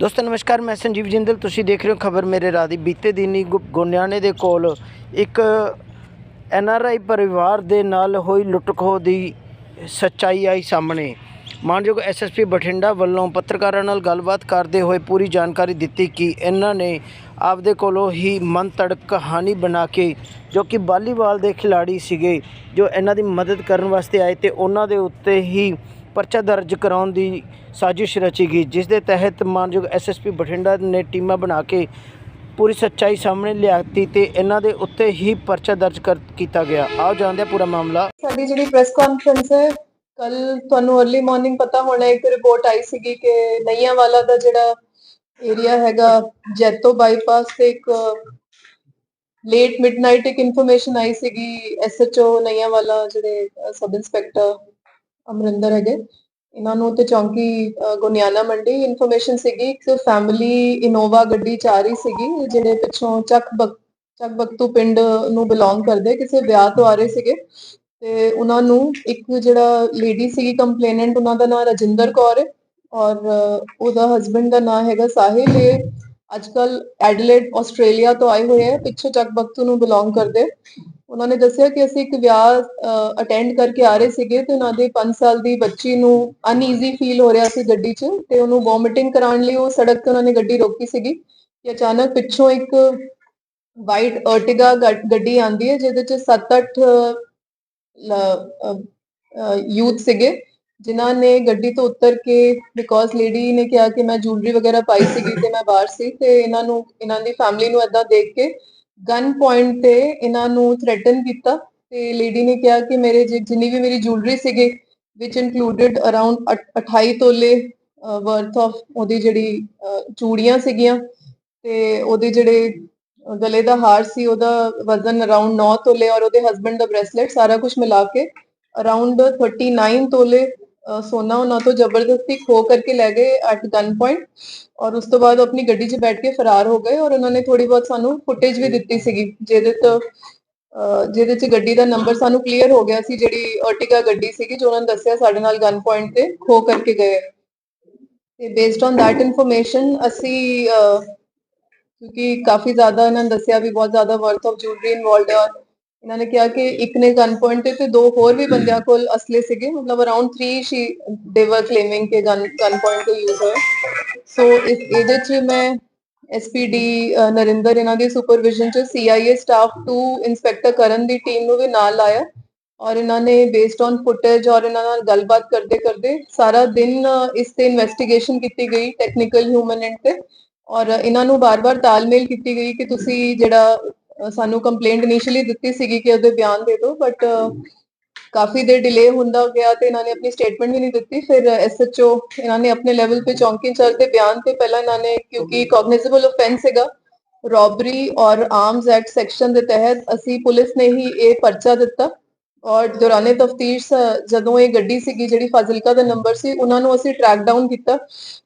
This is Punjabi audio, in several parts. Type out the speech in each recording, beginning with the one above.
ਦੋਸਤੋ, ਨਮਸਕਾਰ, ਮੈਂ ਸੰਜੀਵ ਜਿੰਦਲ। ਤੁਸੀਂ ਦੇਖ ਰਹੇ ਹੋ ਖਬਰ ਮੇਰੇ ਰਾਹ ਦੀ। ਬੀਤੇ ਦਿਨੀ ਗੁ- ਗੋਨਿਆਣੇ ਦੇ ਕੋਲ ਇੱਕ ਐਨ ਆਰ ਆਈ ਪਰਿਵਾਰ ਦੇ ਨਾਲ ਹੋਈ ਲੁੱਟਖੋ ਦੀ ਸੱਚਾਈ ਆਈ ਸਾਹਮਣੇ। ਮਾਨਯੋਗ ਐਸ ਐਸ ਪੀ ਬਠਿੰਡਾ ਵੱਲੋਂ ਪੱਤਰਕਾਰਾਂ ਨਾਲ ਗੱਲਬਾਤ ਕਰਦੇ ਹੋਏ ਪੂਰੀ ਜਾਣਕਾਰੀ ਦਿੱਤੀ ਕਿ ਇਹਨਾਂ ਨੇ ਆਪਦੇ ਕੋਲੋਂ ਹੀ ਮਨ ਤੜਕ ਕਹਾਣੀ ਬਣਾ ਕੇ, ਜੋ ਕਿ ਵਾਲੀਬਾਲ ਦੇ ਖਿਲਾੜੀ ਸੀਗੇ, ਜੋ ਇਹਨਾਂ ਦੀ ਮਦਦ ਕਰਨ ਵਾਸਤੇ ਆਏ ਤੇ ਉਹਨਾਂ ਦੇ ਉੱਤੇ ਹੀ ਪਰਚਾ ਦਰਜ ਕਰਾਉਣ ਦੀ ਸਾਜ਼ਿਸ਼ ਰਚੀ ਗਈ, ਜਿਸ ਦੇ ਤਹਿਤ ਮਾਨਯੋਗ ਐਸਐਸਪੀ ਬਠਿੰਡਾ ਨੇ ਟੀਮਾਂ ਬਣਾ ਕੇ ਪੂਰੀ ਸੱਚਾਈ ਸਾਹਮਣੇ ਲਿਆਤੀ ਤੇ ਇਹਨਾਂ ਦੇ ਉੱਤੇ ਹੀ ਪਰਚਾ ਦਰਜ ਕੀਤਾ ਗਿਆ। ਆਓ ਜਾਣਦੇ ਹਾਂ ਪੂਰਾ ਮਾਮਲਾ। ਸਾਡੀ ਜਿਹੜੀ ਪ੍ਰੈਸ ਕਾਨਫਰੰਸ ਹੈ ਕੱਲ ਤੁਹਾਨੂੰ अर्ਲੀ ਮਾਰਨਿੰਗ ਪਤਾ ਹੋਣਾ, ਇੱਕ ਰਿਪੋਰਟ ਆਈ ਸੀਗੀ ਕਿ ਨਈਆਂ ਵਾਲਾ ਦਾ ਜਿਹੜਾ ਏਰੀਆ ਹੈਗਾ, ਜੈਤੋ ਬਾਈਪਾਸ ਤੇ ਇੱਕ ਲੇਟ ਮਿਡਨਾਈਟ ਇੱਕ ਇਨਫੋਰਮੇਸ਼ਨ ਆਈ ਸੀਗੀ ਐਸਐਚਓ ਨਈਆਂ ਵਾਲਾ ਜਿਹੜੇ ਸਬ ਇੰਸਪੈਕਟਰ ਅਮਰਿੰਦਰ ਹੈਗੇ। ਇਹਨਾਂ ਨੂੰ ਤੇ ਚੌਂਕੀ ਅ, ਗੋਨਿਆਣਾ ਮੰਡੀ ਇਨਫੋਰਮੇਸ਼ਨ ਸੀਗੀ। ਇੱਕ ਫੈਮਿਲੀ ਇਨੋਵਾ ਗੱਡੀ ਚ ਆ ਰਹੀ ਸੀਗੀ ਜਿਹੜੇ ਪਿੱਛੋਂ ਚੱਕ ਬਕ ਚੱਕ ਬਕਤੂ ਪਿੰਡ ਨੂੰ ਬਿਲੋਂਗ ਕਰਦੇ ਕਿਸੇ ਵਿਆਹ ਤੋਂ ਆ ਰਹੇ ਸੀਗੇ। ਤੇ ਉਹਨਾਂ ਨੂੰ ਇੱਕ ਜਿਹੜਾ ਲੇਡੀ ਸੀਗੀ ਕੰਪਲੇਨੈਂਟ ਉਹਨਾਂ ਦਾ ਨਾਮ ਰਜਿੰਦਰ ਕੌਰ ਹੈ। ਔਰ ਉਹਦਾ ਹਸਬੰਡ ਦਾ ਨਾਮ ਹੈਗਾ ਸਾਹਿਲ। ਇਹ ਅੱਜਕੱਲ ਐਡਲੇਡ ਆਸਟ੍ਰੇਲੀਆ ਤੋਂ ਆਏ ਹੋਏ ਹੈ ਪਿੱਛੋਂ ਚੱਕ ਬਕਤੂ ਨੂੰ ਬਿਲੋਂਗ ਕਰਦੇ। ਉਹਨਾਂ ਨੇ ਦੱਸਿਆ ਕਿ ਅਸੀਂ ਇੱਕ ਵਿਆਹ ਅਟੈਂਡ ਕਰਕੇ ਆ ਰਹੇ ਸੀਗੇ ਤੇ ਉਹਨਾਂ ਦੇ 5 ਸਾਲ ਦੀ ਬੱਚੀ ਨੂੰ ਅਨਈਜ਼ੀ ਫੀਲ ਹੋ ਰਿਹਾ ਸੀ ਗੱਡੀ 'ਚ ਤੇ ਉਹਨੂੰ ਵੋਮਿਟਿੰਗ ਕਰਾਉਣ ਲਈ ਉਹ ਸੜਕ ਤੇ ਉਹਨਾਂ ਨੇ ਗੱਡੀ ਰੋਕੀ ਸੀਗੀ ਕਿ ਅਚਾਨਕ ਪਿੱਛੋਂ ਇੱਕ ਵਾਈਟ ਅਰਟਿਗਾ ਗੱਡੀ ਆਂਦੀ ਹੈ ਜਿਹਦੇ 'ਚ 7-8 ਯੂਥ ਸੀਗੇ ਜਿਨ੍ਹਾਂ ਨੇ ਗੱਡੀ ਤੋਂ ਉਤਰ ਕੇ ਬਿਕੋਜ਼ ਲੇਡੀ ਨੇ ਕਿਹਾ ਕਿ ਮੈਂ ਜੂਲਰੀ ਵਗੈਰਾ ਪਾਈ ਸੀਗੀ ਤੇ ਮੈਂ ਬਾਹਰ ਸੀ ਤੇ ਇਹਨਾਂ ਨੂੰ, ਇਹਨਾਂ ਦੀ ਫੈਮਿਲੀ ਨੂੰ ਏਦਾਂ ਦੇਖ ਕੇ ਗਨ ਪੁਆਇੰਟ ਤੇ ਇਹਨਾਂ ਨੂੰ ਥ੍ਰੈਟਨ ਕੀਤਾ ਤੇ ਲੇਡੀ ਨੇ ਕਿਹਾ ਕਿ ਮੇਰੇ ਜਿੰਨੀ ਵੀ ਮੇਰੀ ਜੁਐਲਰੀ ਸੀਗੇ ਵਿਚ ਇਨਕਲੂਡਡ ਅਰਾਊਂਡ 28 ਤੋਲੇ ਵਰਥ ਆਫ ਉਹਦੀ ਜਿਹੜੀ ਚੂੜੀਆਂ ਸੀਗੀਆਂ ਤੇ ਉਹਦੇ ਜਿਹੜੇ ਗਲੇ ਦਾ ਹਾਰ ਸੀ, ਉਹਦਾ ਵਜ਼ਨ ਅਰਾਊਂਡ 9 ਤੋਲੇ ਔਰ ਉਹਦੇ ਹਸਬੰਡ ਦਾ ਬ੍ਰੇਸਲੇਟ ਸਾਰਾ ਕੁਝ ਮਿਲਾ ਕੇ ਅਰਾਊਂਡ 39 ਤੋਲੇ ਸੋਨਾ ਉਹਨਾਂ ਤੋਂ ਜ਼ਬਰਦਸਤੀ ਖੋ ਕਰਕੇ ਲੈ ਗਏ ਐਟ ਗਨ ਪੁਆਇੰਟ ਔਰ ਉਸ ਤੋਂ ਬਾਅਦ ਆਪਣੀ ਗੱਡੀ 'ਚ ਬੈਠ ਕੇ ਫਰਾਰ ਹੋ ਗਏ ਔਰ ਉਹਨਾਂ ਨੇ ਥੋੜੀ ਬਹੁਤ ਸਾਨੂੰ ਫੁਟੇਜ ਵੀ ਦਿੱਤੀ ਸੀਗੀ, ਜਿਹਦੇ ਤੋਂ ਜਿਹਦੇ 'ਚ ਗੱਡੀ ਦਾ ਨੰਬਰ ਸਾਨੂੰ ਕਲੀਅਰ ਹੋ ਗਿਆ ਸੀ ਜਿਹੜੀ ਅਰਟਿਗਾ ਗੱਡੀ ਸੀਗੀ ਜੋ ਉਹਨਾਂ ਨੇ ਦੱਸਿਆ ਸਾਡੇ ਨਾਲ ਗਨ ਪੁਆਇੰਟ ਤੇ ਖੋ ਕਰਕੇ ਗਏ। ਤੇ ਬੇਸਡ ਔਨ that ਇਨਫੋਰਮੇਸ਼ਨ ਅਸੀਂ ਕਿਉਂਕਿ ਕਾਫੀ ਜ਼ਿਆਦਾ ਇਹਨਾਂ ਨੇ ਦੱਸਿਆ ਵੀ ਬਹੁਤ ਜ਼ਿਆਦਾ ਵਰਥ ਆਫ ਜੁਐਲਰੀ ਇਨਵੋਲਡ ਹੈ ਔਰ ਇਹਨਾਂ ਨੇ ਕਿਹਾ ਕਿ ਇੱਕ ਨੇ ਗਨ ਪੁਆਇੰਟ ਤੇ ਤੇ ਦੋ ਹੋਰ ਵੀ ਬੰਦਿਆਂ ਕੋਲ ਅਸਲੇ ਸੀਗੇ ਮਤਲਬ ਅਰਾਊਂਡ 3 ਸ਼ੀ ਦੇ ਵਰ ਕਲੇਮਿੰਗ ਕਿ ਗਨ ਗਨ ਪੁਆਇੰਟ ਤੇ ਯੂਜ਼ ਹੋਇਆ ਸੋ ਇਸ ਇਹਦੇ ਚ ਮੈਂ ਐਸਪੀਡੀ ਨਰਿੰਦਰ ਇਹਨਾਂ ਦੀ ਸੁਪਰਵਿਜ਼ਨ ਚ ਸੀਆਈਏ ਸਟਾਫ 2 ਇਨਸਪੈਕਟਰ ਕਰਨ ਦੀ ਟੀਮ ਨੂੰ ਵੀ ਨਾਲ ਲਾਇਆ। ਔਰ ਇਹਨਾਂ ਨੇ ਬੇਸਡ ਔਨ ਫੁਟੇਜ ਔਰ ਇਹਨਾਂ ਨਾਲ ਗੱਲਬਾਤ ਕਰਦੇ ਕਰਦੇ ਸਾਰਾ ਦਿਨ ਇਸ ਤੇ ਇਨਵੈਸਟੀਗੇਸ਼ਨ ਕੀਤੀ ਗਈ ਟੈਕਨੀਕਲ ਹਿਊਮਨ ਐਂਡ ਤੇ। ਔਰ ਇਹਨਾਂ ਨੂੰ ਬਾਰ-ਬਾਰ ਤਾਲਮੇਲ ਕੀਤੀ ਗਈ ਕਿ ਤੁਸੀਂ ਜਿਹੜਾ ਸਾਨੂੰ ਕੰਪਲੇਂਟ ਇਨੀਸ਼ੀਅਲੀ ਦਿੱਤੀ ਸੀਗੀ ਕਿ ਉਹਦੇ ਬਿਆਨ ਦੇ ਦਿਓ ਬਟ ਕਾਫੀ ਦੇਰ ਡਿਲੇ ਹੁੰਦਾ ਗਿਆ ਤੇ ਇਹਨਾਂ ਨੇ ਆਪਣੀ ਸਟੇਟਮੈਂਟ ਵੀ ਨਹੀਂ ਦਿੱਤੀ। ਫਿਰ ਐਸਐਚਓ ਇਹਨਾਂ ਨੇ ਆਪਣੇ ਲੈਵਲ ਤੇ ਚੌਂਕੀ ਇੰਚਾਰਜ ਦੇ ਬਿਆਨ ਤੇ ਪਹਿਲਾਂ ਇਹਨਾਂ ਨੇ, ਕਿਉਂਕਿ ਕੌਗਨੀਜ਼ੇਬਲ ਆਫੈਂਸ ਹੈਗਾ ਰੋਬਰੀ ਔਰ ਆਰਮਸ ਐਕਟ ਸੈਕਸ਼ਨ ਦੇ ਤਹਿਤ ਅਸੀਂ ਪੁਲਿਸ ਨੇ ਹੀ ਇਹ ਪਰਚਾ ਦਿੱਤਾ। ਔਰ ਦੌਰਾਨੇ ਤਫਤੀਸ਼, ਜਦੋਂ ਇਹ ਗੱਡੀ ਸੀਗੀ ਜਿਹੜੀ ਫਾਜ਼ਿਲਕਾ ਦਾ ਨੰਬਰ ਸੀ, ਉਹਨਾਂ ਨੂੰ ਅਸੀਂ ਟਰੈਕ ਡਾਊਨ ਕੀਤਾ।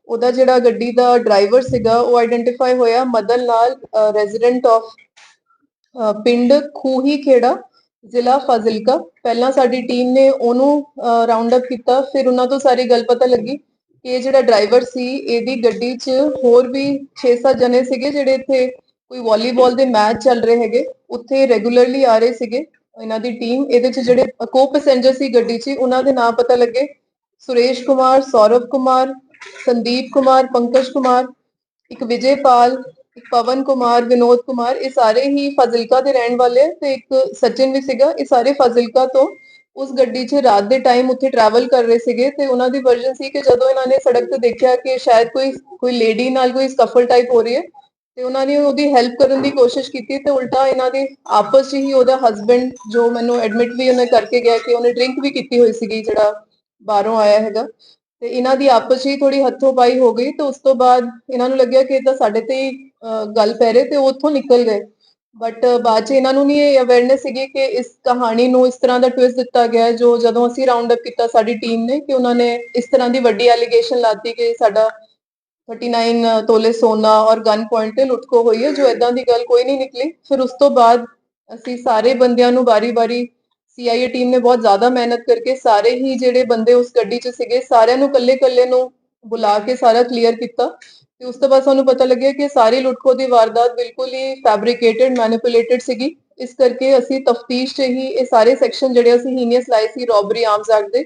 ਉਹਦਾ ਜਿਹੜਾ ਗੱਡੀ ਦਾ ਡਰਾਈਵਰ ਸੀਗਾ, ਉਹ ਆਇਡੈਂਟੀਫਾਈ ਹੋਇਆ ਮਦਨ ਲਾਲ ਰੈਜ਼ੀਡੈਂਟ ਆਫ ਪਿੰਡ ਖੂਹੀ ਖੇੜਾ ਜ਼ਿਲ੍ਹਾ ਫਾਜ਼ਿਲਕਾ। ਪਹਿਲਾਂ ਸਾਡੀ ਟੀਮ ਨੇ ਉਹਨੂੰ ਰਾਉਂਡ ਅਪ ਕੀਤਾ। ਫਿਰ ਉਹਨਾਂ ਤੋਂ ਸਾਰੀ ਗੱਲ ਪਤਾ ਲੱਗੀ ਕਿ ਇਹ ਜਿਹੜਾ ਡਰਾਈਵਰ ਸੀ, ਇਹਦੀ ਗੱਡੀ 'ਚ ਹੋਰ ਵੀ 6-7 ਜਣੇ ਸੀਗੇ ਜਿਹੜੇ ਇੱਥੇ ਕੋਈ ਵਾਲੀਬਾਲ ਦੇ ਮੈਚ ਚੱਲ ਰਹੇ ਹੈਗੇ। ਉੱਥੇ ਰੈਗੂਲਰਲੀ ਆ ਰਹੇ ਸੀਗੇ ਇਹਨਾਂ ਦੀ ਟੀਮ ਇਹਦੇ 'ਚ ਜਿਹੜੇ ਕੋ ਪੈਸੇਂਜਰ ਸੀ ਗੱਡੀ 'ਚ, ਉਹਨਾਂ ਦੇ ਨਾਮ ਪਤਾ ਲੱਗੇ। ਸੁਰੇਸ਼ ਕੁਮਾਰ, ਸੌਰਵ ਕੁਮਾਰ, ਸੰਦੀਪ ਕੁਮਾਰ, ਪੰਕਜ ਕੁਮਾਰ, ਇੱਕ ਵਿਜੇਪਾਲ ਇੱਕ ਪਵਨ ਕੁਮਾਰ, ਵਿਨੋਦ ਕੁਮਾਰ, ਇਹ ਸਾਰੇ ਹੀ ਫਾਜ਼ਿਲਕਾ ਦੇ ਰਹਿਣ ਵਾਲੇ ਆ ਤੇ ਇੱਕ ਸਚਿਨ ਵੀ ਸੀਗਾ। ਇਹ ਸਾਰੇ ਫਾਜ਼ਿਲਕਾ ਤੋਂ ਉਸ ਗੱਡੀ 'ਚ ਰਾਤ ਦੇ ਟਾਈਮ ਉੱਥੇ ਟਰੈਵਲ ਕਰ ਰਹੇ ਸੀਗੇ ਤੇ ਉਹਨਾਂ ਦੀ ਵਰਜਨ ਸੀ ਕਿ ਜਦੋਂ ਇਹਨਾਂ ਨੇ ਸੜਕ ਤੇ ਦੇਖਿਆ ਕਿ ਸ਼ਾਇਦ ਕੋਈ ਕੋਈ ਲੇਡੀ ਨਾਲ ਕੋਈ ਸਕਫਲ ਟਾਈਪ ਹੋ ਰਹੀ ਹੈ ਤੇ ਉਹਨਾਂ ਨੇ ਉਹਦੀ ਹੈਲਪ ਕਰਨ ਦੀ ਕੋਸ਼ਿਸ਼ ਕੀਤੀ ਤੇ ਉਲਟਾ ਇਹਨਾਂ ਦੇ ਆਪਸ 'ਚ ਹੀ ਉਹਦਾ ਹਸਬੰਡ ਜੋ ਮੈਨੂੰ ਐਡਮਿਟ ਵੀ ਉਹਨੇ ਕਰਕੇ ਗਿਆ ਕਿ ਉਹਨੇ ਡਰਿੰਕ ਵੀ ਕੀਤੀ ਹੋਈ ਸੀਗੀ ਜਿਹੜਾ ਬਾਹਰੋਂ ਆਇਆ ਹੈਗਾ ਤੇ ਇਹਨਾਂ ਦੀ ਆਪਸ 'ਚ ਹੀ ਥੋੜੀ ਹੱਥੋਂ ਪਾਈ ਹੋ ਗਈ ਤੇ ਉਸ ਤੋਂ ਬਾਅਦ ਇਹਨਾਂ ਨੂੰ ਲੱਗਿਆ ਕਿ ਇਹ ਤਾਂ ਸਾਡੇ ਤੇ ਹੀ ਗੱਲ ਪੈ ਰਹੀ ਤੇ ਉੱਥੋਂ ਨਿਕਲ ਗਏ। ਬਟ ਬਾਅਦ 'ਚ ਇਹਨਾਂ ਨੂੰ ਨਹੀਂ ਇਹ ਅਵੇਅਰਨੈਸ ਸੀਗੀ ਕਿ ਇਸ ਕਹਾਣੀ ਨੂੰ ਇਸ ਤਰ੍ਹਾਂ ਦਾ ਟਵਿਸਟ ਦਿੱਤਾ ਗਿਆ ਜੋ ਜਦੋਂ ਅਸੀਂ ਰਾਉਂਡ ਅਪ ਕੀਤਾ ਸਾਡੀ ਟੀਮ ਨੇ, ਕਿ ਉਹਨਾਂ ਨੇ ਇਸ ਤਰ੍ਹਾਂ ਦੀ ਵੱਡੀ ਐਲੀਗੇਸ਼ਨ ਲਾਤੀ ਕਿ ਸਾਡਾ 39 ਤੋਲੇ ਸੋਨਾ ਔਰ ਗਨ ਪੁਆਇੰਟ ਤੇ ਲੁੱਟਖੋ ਹੋਈ ਹੈ, ਜੋ ਇਦਾਂ ਦੀ ਗੱਲ ਕੋਈ ਨਹੀਂ ਨਿਕਲੀ। ਫਿਰ ਉਸ ਤੋਂ ਬਾਅਦ ਅਸੀਂ ਸਾਰੇ ਬੰਦਿਆਂ ਨੂੰ ਬਾਰੀ-ਬਾਰੀ ਸੀਆਈਏ ਟੀਮ ਨੇ ਬਹੁਤ ਜ਼ਿਆਦਾ ਮਿਹਨਤ ਕਰਕੇ ਸਾਰੇ ਹੀ ਜਿਹੜੇ ਬੰਦੇ ਉਸ ਗੱਡੀ 'ਚ ਸੀਗੇ, ਸਾਰਿਆਂ ਨੂੰ ਕੱਲੇ-ਕੱਲੇ ਨੂੰ ਬੁਲਾ ਕੇ ਸਾਰਾ ਕਲੀਅਰ ਕੀਤਾ ਤੇ ਉਸ ਤੋਂ ਬਾਅਦ ਸਾਨੂੰ ਪਤਾ ਲੱਗਿਆ ਕਿ ਸਾਰੀ ਲੁੱਟਖੋ ਦੀ ਵਾਰਦਾਤ ਬਿਲਕੁਲ ਹੀ ਫੈਬਰੀਕੇਟਡ ਮੈਨੀਪੂਲੇਟਡ ਸੀਗੀ। ਇਸ ਕਰਕੇ ਅਸੀਂ ਤਫਤੀਸ਼ 'ਚ ਹੀ ਇਹ ਸਾਰੇ ਸੈਕਸ਼ਨ ਜਿਹੜੇ ਅਸੀਂ ਹੀਨੀਅਸ ਲਾਏ ਸੀ ਰੋਬਰੀ ਆਰਮਸ ਐਕਟ ਦੇ,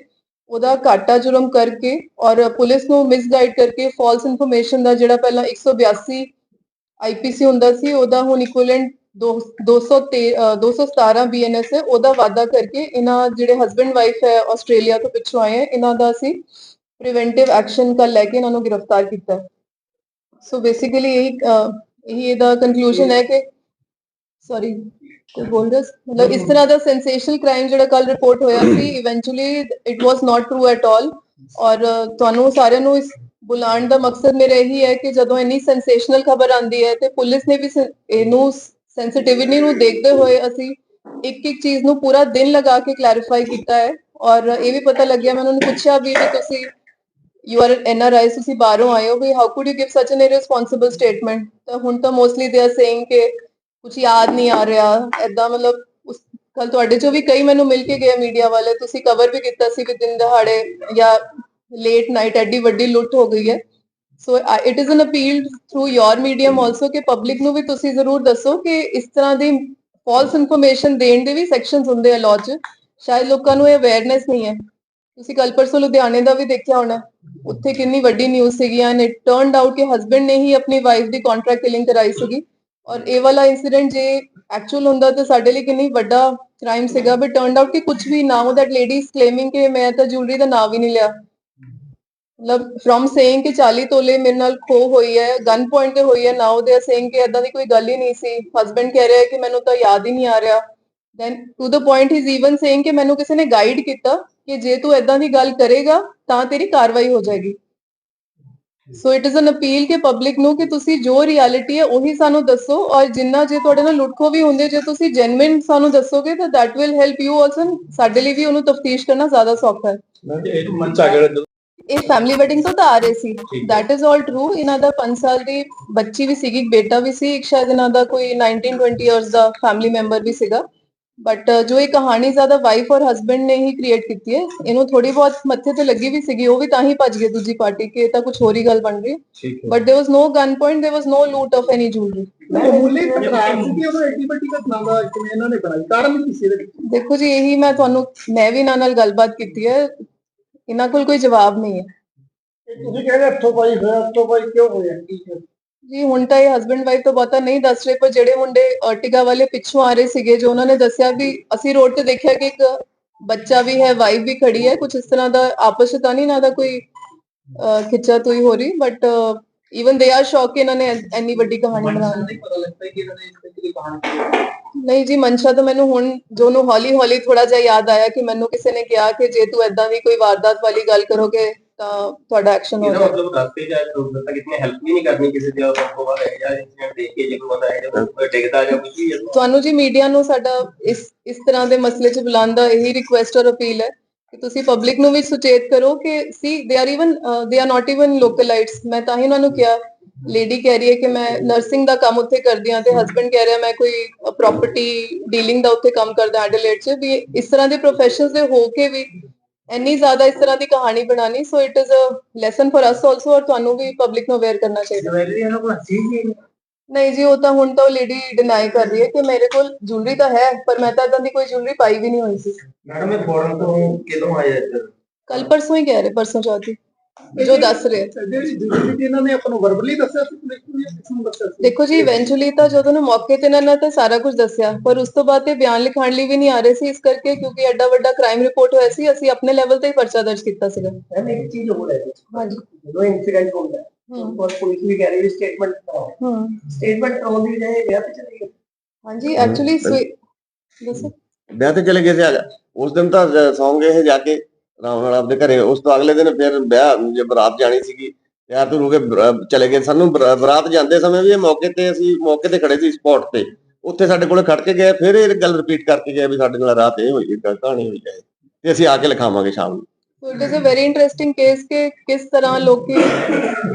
ਉਹਦਾ ਘਾਟਾ ਜੁਰਮ ਕਰਕੇ ਔਰ ਪੁਲਿਸ ਨੂੰ ਮਿਸਗਾਈਡ ਕਰਕੇ ਫਾਲਸ ਇਨਫੋਰਮੇਸ਼ਨ ਦਾ ਜਿਹੜਾ ਪਹਿਲਾਂ 182 ਆਈਪੀਸੀ ਹੁੰਦਾ ਸੀ, ਉਹਦਾ ਹੁਣ ਇਕੁਇਵਲੈਂਟ 213 ਅਹ 217 ਬੀਐਨਐਸ ਹੈ, ਉਹਦਾ ਵਾਅਦਾ ਕਰਕੇ ਇਹਨਾਂ ਜਿਹੜੇ ਹਸਬੰਡ ਵਾਈਫ ਹੈ ਆਸਟ੍ਰੇਲੀਆ ਤੋਂ ਪਿੱਛੋਂ ਆਏ ਹੈ, ਇਹਨਾਂ ਦਾ ਅਸੀਂ ਪ੍ਰੀਵੈਂਟਿਵ ਐਕਸ਼ਨ ਕੱਲ ਲੈ ਕੇ ਇਹਨਾਂ ਨੂੰ ਗ੍ਰਿਫਤਾਰ ਕੀਤਾ। ਸੋ ਬੇਸਿਕਲੀ ਇਹੀ ਇਹੀ ਇਹਦਾ ਕੰਕਲੂਜਨ ਹੈ ਕਿ ਸੌਰੀ ਕੋਈ ਬੋਲ ਰਿਹਾ? ਮਤਲਬ ਇਸ ਤਰ੍ਹਾਂ ਦਾ ਸੈਂਸੇਸ਼ਨਲ ਕ੍ਰਾਈਮ ਜਿਹੜਾ ਕੱਲ ਰਿਪੋਰਟ ਹੋਇਆ ਸੀ eventually it was not true at all ਔਰ ਤੁਹਾਨੂੰ ਸਾਰਿਆਂ ਨੂੰ ਇਸ ਬੁਲਾਉਣ ਦਾ ਮਕਸਦ ਮੇਰਾ ਇਹੀ ਹੈ ਕਿ ਜਦੋਂ ਇੰਨੀ ਸੈਂਸੇਸ਼ਨਲ ਖਬਰ ਆਂਦੀ ਹੈ ਤੇ ਪੁਲਿਸ ਨੇ ਵੀ ਇਹਨੂੰ ਸੈਂਸਿਟਿਵਿਟੀ ਨੂੰ ਦੇਖਦੇ ਹੋਏ ਅਸੀਂ ਇੱਕ ਇੱਕ ਚੀਜ਼ ਨੂੰ ਪੂਰਾ ਦਿਨ ਲਗਾ ਕੇ ਕਲੈਰੀਫਾਈ ਕੀਤਾ ਹੈ। ਔਰ ਇਹ ਵੀ ਪਤਾ ਲੱਗਿਆ, ਮੈਂ ਉਹਨਾਂ ਨੂੰ ਪੁੱਛਿਆ ਵੀ ਕਿ ਤੁਸੀਂ ਯੂ ਆਰ ਐਨ ਤੁਸੀਂ ਬਾਹਰੋਂ ਆਏ ਹੋ, ਵੀ how could you give such an irresponsible statement ਤਾਂ ਹੁਣ ਤਾਂ ਮੋਸਟਲੀ ਦੇ ਆਰ ਸੇਇੰਗ ਕਿ ਕੁਝ ਯਾਦ ਨਹੀਂ ਆ ਰਿਹਾ ਐਦਾਂ ਮਤਲਬ ਉਸ ਕੱਲ ਤੁਹਾਡੇ ਚੋਂ ਵੀ ਕਈ ਮੈਨੂੰ ਮਿਲ ਕੇ ਗਏ ਮੀਡੀਆ ਵਾਲੇ, ਤੁਸੀਂ ਕਵਰ ਵੀ ਕੀਤਾ ਸੀ ਕਿ ਦਿਨ ਦਹਾੜੇ ਜਾਂ ਲੇਟ ਨਾਈਟ ਐਡੀ ਵੱਡੀ ਲੁੱਟ ਹੋ ਗਈ ਹੈ। So it is an appeal through your medium also ਕਿ ਪਬਲਿਕ ਨੂੰ ਵੀ ਤੁਸੀਂ ਜ਼ਰੂਰ ਦੱਸੋ ਕਿ ਇਸ ਤਰ੍ਹਾਂ ਦੀ ਫਾਲਸ ਇਨਫੋਰਮੇਸ਼ਨ ਦੇਣ ਦੇ ਵੀ ਸੈਕਸ਼ਨਸ ਹੁੰਦੇ ਆ ਲਾਅ 'ਚ। ਸ਼ਾਇਦ ਲੋਕਾਂ ਨੂੰ ਇਹ ਅਵੇਅਰਨੈਸ ਨਹੀਂ ਹੈ। ਤੁਸੀਂ ਕੱਲ ਪਰਸੋਂ ਲੁਧਿਆਣੇ ਦਾ ਵੀ ਦੇਖਿਆ ਹੋਣਾ। ਉੱਥੇ ਕਿੰਨੀ ਵੱਡੀ ਨਿਊਜ਼ ਸੀਗੀ ਐਂਡ ਇਟ ਟਰਨਡ ਆਊਟ ਕਿ ਹਸਬੰਡ ਨੇ ਹੀ ਆਪਣੀ ਵਾਈਫ ਦੀ ਕੰਟਰੈਕਟ ਕਿਲਿੰਗ ਕਰਾਈ ਸੀਗੀ। ਔਰ ਇਹ ਵਾਲਾ ਇਨਸੀਡੈਂਟ ਜੇ ਐਕਚੁਅਲ ਹੁੰਦਾ ਤਾਂ ਸਾਡੇ ਲਈ ਕਿੰਨੀ ਵੱਡਾ ਕ੍ਰਾਈਮ ਸੀਗਾ ਬਟ ਟਰਨਡ ਆਊਟ ਕਿ ਕੁਝ ਵੀ ਨਾਓ ਦੈਟ ਲੇਡੀ ਇਸ ਕਲੇਮਿੰਗ ਕਿ ਮੈਂ ਤਾਂ ਜੁਐਲਰੀ ਦਾ ਨਾਮ ਵੀ ਨਹੀਂ ਲਿਆ। ਮਤਲਬ ਫਰਮ ਸੇਇੰਗ ਕਿ 40 ਤੋਲੇ ਮੇਰੇ ਨਾਲ ਖੋ ਹੋਈ ਹੈ ਗਨ ਪੁਆਇੰਟ ਤੇ ਹੋਈ ਹੈ ਨਾਓ ਦੇ ਆਰ ਸੇਇੰਗ ਕਿ ਇਦਾਂ ਦੀ ਕੋਈ ਗੱਲ ਹੀ ਨਹੀਂ ਸੀ। ਹਸਬੰਡ ਕਹਿ ਰਿਹਾ ਕਿ ਮੈਨੂੰ ਤਾਂ ਯਾਦ ਹੀ ਨਹੀਂ ਆ ਰਿਹਾ। Then to the point is even saying ਕਿ ਮੈਨੂੰ ਕਿਸੇ ਨੇ ਗਾਈਡ ਕੀਤਾ ਕਿ ਜੇ ਤੂੰ ਇਦਾਂ ਦੀ ਗੱਲ ਕਰੇਗਾ ਤਾਂ ਤੇਰੀ ਕਾਰਵਾਈ ਹੋ ਜਾਏਗੀ so it is an appeal ਕਿ ਪਬਲਿਕ ਨੂੰ ਕਿ ਤੁਸੀਂ ਜੋ ਰਿਐਲਿਟੀ ਹੈ ਉਹੀ ਸਾਨੂੰ ਦੱਸੋ ਔਰ ਜਿੰਨਾ ਜੇ ਤੁਹਾਡੇ ਨਾਲ ਲੁੱਟਖੋ ਵੀ ਹੁੰਦੇ ਜੇ ਤੁਸੀਂ ਜੈਨੂਇਨ ਸਾਨੂੰ ਦੱਸੋਗੇ ਤਾਂ that will help you also ਸਾਡੇ ਲਈ ਵੀ ਉਹਨੂੰ ਤਫਤੀਸ਼ ਕਰਨਾ ਜ਼ਿਆਦਾ ਸੌਖਾ ਹੈ ਇਹ ਫੈਮਿਲੀ ਵੈਡਿੰਗ ਤੋਂ ਤਾਂ ਆ ਰਹੇ ਸੀ that is all true ਇਹਨਾਂ ਦਾ 5 ਸਾਲ ਦੀ ਬੱਚੀ ਵੀ ਸੀਗੀ ਬੇਟਾ ਵੀ ਸੀ ਇੱਕ ਸ਼ਾਇਦ ਇਹਨਾਂ ਦਾ ਕੋਈ 19 20 ਇਅਰਸ ਦਾ ਫੈਮਿਲੀ ਮੈਂਬਰ ਵੀ ਸੀਗਾ ਬਟ ਜੋ ਇਹ ਕਹਾਣੀ ਜ਼ਿਆਦਾ ਵਾਈਫ ਔਰ ਹਸਬੰਡ ਨੇ ਹੀ ਕ੍ਰੀਏਟ ਕੀਤੀ ਹੈ ਇਹਨੂੰ ਥੋੜੀ ਬਹੁਤ ਮੱਥੇ ਤੇ ਲੱਗੀ ਵੀ ਸੀਗੀ ਉਹ ਵੀ ਤਾਂ ਹੀ ਭੱਜ ਗਏ ਦੂਜੀ ਪਾਰਟੀ ਕਿ ਇਹ ਤਾਂ ਕੁਝ ਹੋਰ ਹੀ ਗੱਲ ਬਣ ਰਹੀ ਠੀਕ but there was no gunpoint there was no loot of any jewellery ਮਾਮੂਲੀ ਤਕਰਾਰ ਸੀ ਕਿ ਉਹ ਐਡੀ ਵੱਡੀ ਘਟਨਾ ਦਾ ਕਿਵੇਂ ਇਹਨਾਂ ਨੇ ਬਣਾਈ ਕਾਰਨ ਕੀ ਸੀ ਇਹਦੇ ਵਿੱਚ ਦੇਖੋ ਜੀ ਇਹੀ ਮੈਂ ਤੁਹਾਨੂੰ ਮੈਂ ਵੀ ਇਹਨਾਂ ਨਾਲ ਗੱਲਬਾਤ ਕੀਤੀ ਹੈ ਇਹਨਾਂ ਕੋਲ ਕੋਈ ਜਵਾਬ ਨਹੀਂ ਹੈ ਇਹ ਤੁਸੀਂ ਕਹਿੰਦੇ ਹੱਥੋਂ ਪਾਈ ਹੋਇਆ ਹੱਥੋਂ ਪਾਈ ਕਿਉਂ ਹੋਇਆ ਕੀ ਹੈ? ਜੀ ਹੁਣ ਤਾਂ ਇਹ ਹਸਬੰਡ ਵਾਈਫ ਤੋਂ ਬਹੁਤਾ ਨਹੀਂ ਦੱਸ ਰਹੇ ਪਰ ਜਿਹੜੇ ਮੁੰਡੇ ਅਰਟਿਗਾ ਵਾਲੇ ਪਿੱਛੋਂ ਆ ਰਹੇ ਸੀਗੇ ਜੋ ਉਹਨਾਂ ਨੇ ਦੱਸਿਆ ਵੀ ਅਸੀਂ ਰੋਡ ਤੇ ਦੇਖਿਆ ਕਿ ਇੱਕ ਬੱਚਾ ਵੀ ਹੈ ਵਾਈਫ ਵੀ ਖੜੀ ਹੈ ਕੁਝ ਇਸ ਤਰ੍ਹਾਂ ਦਾ ਆਪਸ ਵਿੱਚ ਤਾਂ ਨਹੀਂ ਨਾ ਦਾ ਕੋਈ ਖਿੱਚਾ ਤੋਈ ਹੋ ਰਹੀ ਬਟ ਇਵਨ ਦੇ ਆਰ ਸ਼ੌਕ ਕਿ ਇਹਨਾਂ ਨੇ ਐ- ਇੰਨੀ ਵੱਡੀ ਕਹਾਣੀ ਬਣਾ ਲਈ। ਨਹੀਂ ਪਤਾ ਲੱਗਦਾ ਕਿ ਇਹਨਾਂ ਨੇ ਇਸ ਤਰੀਕੇ ਦੀ ਕਹਾਣੀ ਕੀ ਨਹੀਂ ਜੀ ਮਨਸ਼ਾ ਤਾਂ ਮੈਨੂੰ ਹੁਣ ਜੋ ਨੂੰ ਹੌਲੀ ਹੌਲੀ ਥੋੜਾ ਜਿਹਾ ਯਾਦ ਆਇਆ ਕਿ ਮੈਨੂੰ ਕਿਸੇ ਨੇ ਕਿਹਾ ਕਿ ਜੇ ਤੂੰ ਐਦਾਂ ਦੀ ਕੋਈ ਵਾਰਦਾਤ ਵਾਲੀ ਗੱਲ ਕਰੋਗੇ ਤਾਂ ਤੁਹਾਡਾ ਐਕਸ਼ਨ ਹੋ ਇਹਦਾ ਜਾਏਗਾ। ਤੱਕ ਇਤਨੀ ਹੈਲਪ ਵੀ ਨਹੀਂ ਕਰਨੀ ਕਿਸੇ ਦੀ ਉਹ ਤੋਂ ਬਾਅਦ ਹੈ ਜਾਂ ਇਨਸੀਡੈਂਟ ਦੇਖ ਕੇ ਜੇ ਕੋਈ ਬੰਦਾ ਹੈ ਜਾਂ ਕੋਈ ਡਿੱਗਦਾ ਜਾਂ ਕੁਝ ਵੀ ਹੈ। ਤੁਹਾਨੂੰ ਜੀ ਮੀਡੀਆ ਨੂੰ ਸਾਡਾ ਇਸ ਇਸ ਤਰ੍ਹਾਂ ਦੇ ਮਸਲੇ 'ਚ ਬੁਲਾਉਣ ਦਾ ਇਹੀ ਰਿਕੁਐਸਟ ਔਰ ਅਪੀਲ ਹੈ ਕਿ ਤੁਸੀਂ ਪਬਲਿਕ ਨੂੰ ਵੀ ਸੁਚੇਤ ਕਰੋ ਕਿ see they are even they are not even localites ਮੈਂ ਤਾਂ ਹੀ ਉਹਨਾਂ ਨੂੰ ਕਿਹਾ ਲੇਡੀ ਕਹਿ ਰਹੀ ਹੈ ਕਿ ਮੈਂ ਨਰਸਿੰਗ ਦਾ ਕੰਮ ਉੱਥੇ ਕਰਦੀ ਹਾਂ ਤੇ ਹਸਬੰਡ ਕਹਿ ਰਿਹਾ ਮੈਂ ਕੋਈ ਪ੍ਰਾਪਰਟੀ ਡੀਲਿੰਗ ਦਾ ਉੱਥੇ ਕੰਮ ਕਰਦਾ ਐਡਲੇਟ 'ਚ। ਵੀ ਇਸ ਤਰ੍ਹਾਂ ਦੇ ਪ੍ਰੋਫੈਸ਼ਨਲਸ ਦੇ ਹੋ ਕੇ ਵੀ ਇੰਨੀ ਜ਼ਿਆਦਾ ਇਸ ਤਰ੍ਹਾਂ ਦੀ ਕਹਾਣੀ ਬਣਾਣੀ so it is a lesson for us also ਔਰ ਤੁਹਾਨੂੰ ਵੀ ਪਬਲਿਕ ਨੂੰ ਅਵੇਅਰ ਕਰਨਾ ਚਾਹੀਦਾ। ਜਵੈਲਰੀ ਇਹਨਾਂ ਕੋਲ ਸੀ ਨਹੀਂ ਨਹੀਂ ਜੀ ਉਹ ਤਾਂ ਹੁਣ ਤਾਂ ਉਹ ਲੇਡੀ ਡਿਨਾਈ ਕਰ ਰਹੀ ਹੈ ਕਿ ਮੇਰੇ ਕੋਲ ਜੁਐਲਰੀ ਤਾਂ ਹੈ ਪਰ ਮੈਂ ਤਾਂ ਇਦਾਂ ਦੀ ਕੋਈ ਜੁਐਲਰੀ ਪਾਈ ਵੀ ਨਹੀਂ ਹੋਈ ਸੀ। ਮੈਡਮ ਇਹ ਫੋਰਨ ਤੋਂ ਕਿਦੋਂ ਆਇਆ ਇੱਧਰ? ਕੱਲ ਪਰਸੋਂ ਹੀ ਕਹਿ ਰਹੇ ਪਰਸੋਂ ਚੌਥੀ ਜੋ ਦੱਸ ਰਹੇ। ਜਿਹੜੀ ਜੁਐਲਰੀ ਇਹਨਾਂ ਨੇ ਆਪਾਂ ਨੂੰ ਵਰਬਲੀ ਦੱਸਿਆ ਸੀ ਪੁਲਿਸ ਨੂੰ ਜਾਂ ਕਿਸ ਨੂੰ ਦੱਸਿਆ ਸੀ। ਦੇਖੋ ਜੀ ਇਵੈਂਚੁਅਲੀ ਤਾਂ ਜਦੋਂ ਨੂੰ ਮੌਕੇ ਤੇ ਇਹਨਾਂ ਨੇ ਤਾਂ ਸਾਰਾ ਕੁਝ ਦੱਸਿਆ ਪਰ ਉਸ ਤੋਂ ਬਾਅਦ ਤੇ ਬਿਆਨ ਲਿਖਾਣ ਲਈ ਵੀ ਨਹੀਂ ਆ ਰਹੇ ਸੀ ਇਸ ਕਰਕੇ ਕਿਉਂਕਿ ਐਡਾ ਵੱਡਾ ਕ੍ਰਾਈਮ ਰਿਪੋਰਟ ਹੋਇਆ ਸੀ ਅਸੀਂ ਆਪਣੇ ਲੈਵਲ ਤੇ ਹੀ ਪਰਚਾ ਦਰਜ ਕੀਤਾ ਸੀਗਾ। ਮੈਂ ਇੱਕ ਚੀਜ਼ ਹੋਰ ਹੈ ਹਾਂਜੀ। ਜਦੋਂ ਇਨਸੀਡੈਂਟ ਹੁੰਦਾ ਹੈ ਹਮ, ਪਰ ਪੁਲਿਸ ਵੀ ਕਹਿ ਰਹੀ ਹੈ ਸਟੇਟਮੈਂਟ ਕਰਾਓ। ਹਮ ਸਟੇਟਮੈਂਟ ਕਰਾਉਣ ਦੀ ਬਜਾਏ ਵਿਆਹ ਤੇ ਚਲੀ ਗਈ ਹਾਂਜੀ ਐਕਚੁਅਲੀ ਦੱਸੋ। ਵਿਆਹ ਤੇ ਚਲੇ ਗਏ ਸੀ ਉਸ ਦਿਨ ਤਾਂ ਜ- ਸੌਂ ਗਏ ਇਹ ਜਾ ਕੇ। ਆਰਾਮ ਨਾਲ ਘਰੇ, ਉਸ ਤੋਂ ਅਗਲੇ ਦਿਨ ਫਿਰ ਵਿਆਹ, ਜੇ ਬਰਾਤ ਜਾਣੀ ਸੀਗੀ, ਤਿਆਰ ਤੋਂ ਹੋ ਚਲੇ ਗਏ। ਸਾਨੂੰ ਬਰਾਤ ਜਾਂਦੇ ਸਮੇਂ ਵੀ ਇਹ ਮੌਕੇ ਤੇ ਅਸੀਂ, ਮੌਕੇ ਤੇ ਖੜੇ ਸੀ ਸਪੌਟ ਤੇ। ਉੱਥੇ ਸਾਡੇ ਕੋਲੇ ਖੜ ਕੇ ਗਏ, ਫਿਰ ਇਹ ਗੱਲ ਰਿਪੀਟ ਕਰਕੇ ਗਏ ਵੀ ਸਾਡੇ ਨਾਲ ਰਾਤ ਇਹ ਹੋਈ ਹੈ ਕਹਾਣੀ ਹੋਈ ਹੈ। ਤੇ ਅਸੀਂ ਆ ਕੇ ਲਿਖਾਵਾਂਗੇ ਸ਼ਾਮ ਨੂੰ। So it is a very interesting case ਕਿ ਕਿਸ ਤਰ੍ਹਾਂ ਲੋਕੀ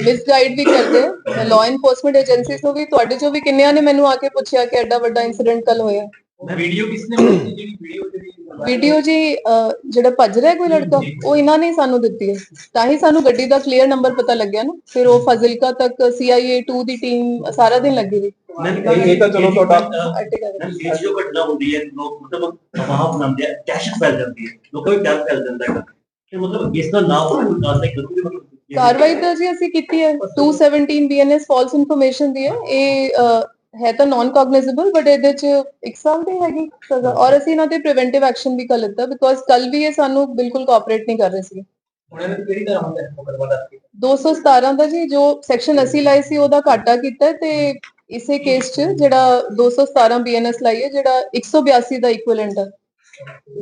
ਮਿਸਗਾਈਡ ਵੀ ਕਰਦੇ। ਲਾਅ ਇਨਫੋਰਸਮੈਂਟ ਏਜੰਸੀਜ਼ ਨੂੰ ਵੀ, ਤੁਹਾਡੇ ਚੋਂ ਵੀ ਕਿੰਨਿਆਂ ਨੇ ਮੈਨੂੰ ਆ ਕੇ ਪੁੱਛਿਆ ਕਿ ਐਡਾ ਵੱਡਾ ਇਨਸੀਡੈਂਟ ਕੱਲ ਹੋਇਆ। ਵੀਡੀਓ ਕਿਸਨੇ ਬਣਾਈ ਜਿਹੜੀ ਵੀਡੀਓ ਜਿਹੜੀ ਵੀਡੀਓ ਜੀ ਅਹ, ਜਿਹੜਾ ਭੱਜ ਰਿਹਾ ਕੋਈ ਲੜਕਾ ਉਹ ਇਹਨਾਂ ਨੇ ਸਾਨੂੰ ਦਿੱਤੀ ਹੈ। ਤਾਂ ਹੀ ਸਾਨੂੰ ਗੱਡੀ ਦਾ ਕਲੀਅਰ ਨੰਬਰ ਪਤਾ ਲੱਗਿਆ ਨਾ। ਫਿਰ ਉਹ ਫਜ਼ਿਲਕਾ ਤੱਕ CIA 2 ਦੀ ਟੀਮ ਸਾਰਾ ਦਿਨ ਲੱਗੀ ਰਹੀ ਇਹ ਇਹ ਤਾਂ ਚਲੋ ਤੁਹਾਡਾ ਇਹ ਜੋ ਘਟਨਾ ਹੁੰਦੀ ਹੈ ਲੋਕ ਮਤਲਬ ਤਬਾਹ ਬਣਾਉਂਦੇ ਆ ਦਹਿਸ਼ਤ ਫੈਲ ਜਾਂਦੀ ਹੈ। ਲੋਕਾਂ ਵਿੱਚ ਡਰ ਫੈਲ ਜਾਂਦਾ ਹੈ। ਤੇ ਮਤਲਬ ਇਸ ਦਾ ਨਾ ਹੋਣ ਦੀ ਕਾਰਵਾਈ ਕਰੂਗੇ ਮਤਲਬ ਕਾਰਵਾਈ ਤਾਂ ਜੀ ਅਸੀਂ ਕੀਤੀ ਹੈ। 217 ਬੀਐਨਐਸ ਫਾਲਸ ਇਨਫੋਰਮੇਸ਼ਨ ਦੀ ਹੈ। ਇਹ ਅਹ, ਹੈ ਤਾਂ ਨਾਨ ਕੌਗਨਾਈਜ਼ੇਬਲ ਬਟ ਇਹਦੇ ਚ 1 ਸਾਲ ਦੀ ਹੈਗੀ ਸਜ਼ਾ। ਔਰ ਅਸੀਂ ਇਹਨਾਂ ਤੇ ਪ੍ਰੀਵੈਂਟਿਵ ਐਕਸ਼ਨ ਵੀ ਕਰ ਲਿੱਤਾ ਬਿਕੋਜ਼ ਕੱਲ ਵੀ ਇਹ ਸਾਨੂੰ ਬਿਲਕੁਲ ਕੋਆਪਰੇਟ ਨਹੀਂ ਕਰ ਰਹੇ ਸੀ ਇਹਨਾਂ ਦੀ ਕਿਹੜੀ ਤਰ੍ਹਾਂ ਹੁੰਦਾ ਹੈ? ਮੁਕਦਮਾ ਦਰਜ 217 ਦਾ ਜੀ ਜੋ ਸੈਕਸ਼ਨ ਅਸੀਂ ਲਾਈ ਸੀ ਉਹਦਾ ਘਾਟਾ ਕੀਤਾ ਤੇ ਇਸੇ ਕੇਸ 'ਚ ਜਿਹੜਾ 217 ਬੀਐਨਐਸ ਲਾਈ ਹੈ ਜਿਹੜਾ 182 ਦਾ ਇਕੁਇਵਲੈਂਟ ਹੈ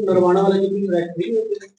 ਨਰਵਾਣਾ ਵਾਲੇ ਜੀ ਰੈਕ ਨਹੀਂ